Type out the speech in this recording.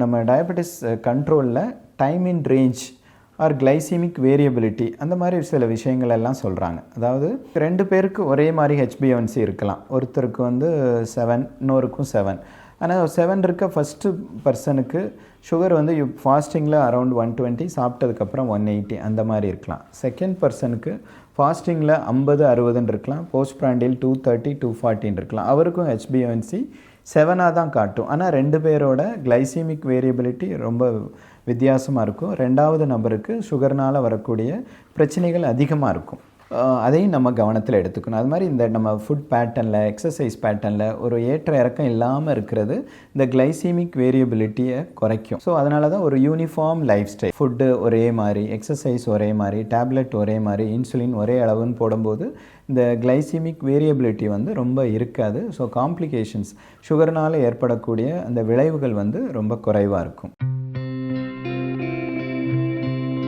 நம்ம டயபெட்டிஸ் கண்ட்ரோலில் time in range or glycemic variability அந்த மாதிரி சில விஷயங்கள் எல்லாம் சொல்கிறாங்க அதாவது ரெண்டு பேருக்கு ஒரே மாதிரி ஹெச்பிஎன்சி இருக்கலாம். ஒருத்தருக்கு வந்து செவன் இன்னொருக்கும் செவன் ஆனால் செவன் இருக்க ஃபஸ்ட்டு பர்சனுக்கு சுகர் வந்து ஃபாஸ்டிங்கில் அரௌண்ட் ஒன் டுவெண்ட்டி சாப்பிட்டதுக்கப்புறம் ஒன் எயிட்டி அந்த மாதிரி இருக்கலாம். செகண்ட் பர்சனுக்கு ஃபாஸ்டிங்கில் ஐம்பது அறுபதுன்னு இருக்கலாம். போஸ்ட் ப்ராண்டில் டூ தேர்ட்டி டூ ஃபார்ட்டின்னு இருக்கலாம். அவருக்கும் ஹெச்பிஎன்சி செவனாக தான் காட்டும். ஆனால் ரெண்டு பேரோட கிளைசீமிக் வேரியபிலிட்டி ரொம்ப வித்தியாசமாக இருக்கும். ரெண்டாவது நபருக்கு சுகர்னால் வரக்கூடிய பிரச்சனைகள் அதிகமாக இருக்கும். அதையும் நம்ம கவனத்தில் எடுத்துக்கணும். அது மாதிரி இந்த நம்ம ஃபுட் பேட்டர்னில் எக்ஸசைஸ் பேட்டர்னில் ஒரு ஏற்ற இறக்கம் இல்லாமல் இருக்கிறது இந்த கிளைசீமிக் வேரியபிலிட்டியை குறைக்கும். ஸோ அதனால தான் ஒரு யூனிஃபார்ம் லைஃப் ஸ்டைல் ஃபுட்டு ஒரே மாதிரி எக்ஸசைஸ் ஒரே மாதிரி டேப்லெட் ஒரே மாதிரி இன்சுலின் ஒரே அளவுன்னு போடும்போது இந்த கிளைசிமிக் வேரியபிலிட்டி வந்து ரொம்ப இருக்காது. ஸோ காம்ப்ளிகேஷன்ஸ் சுகர்னால் ஏற்படக்கூடிய அந்த விளைவுகள் வந்து ரொம்ப குறைவாக இருக்கும்.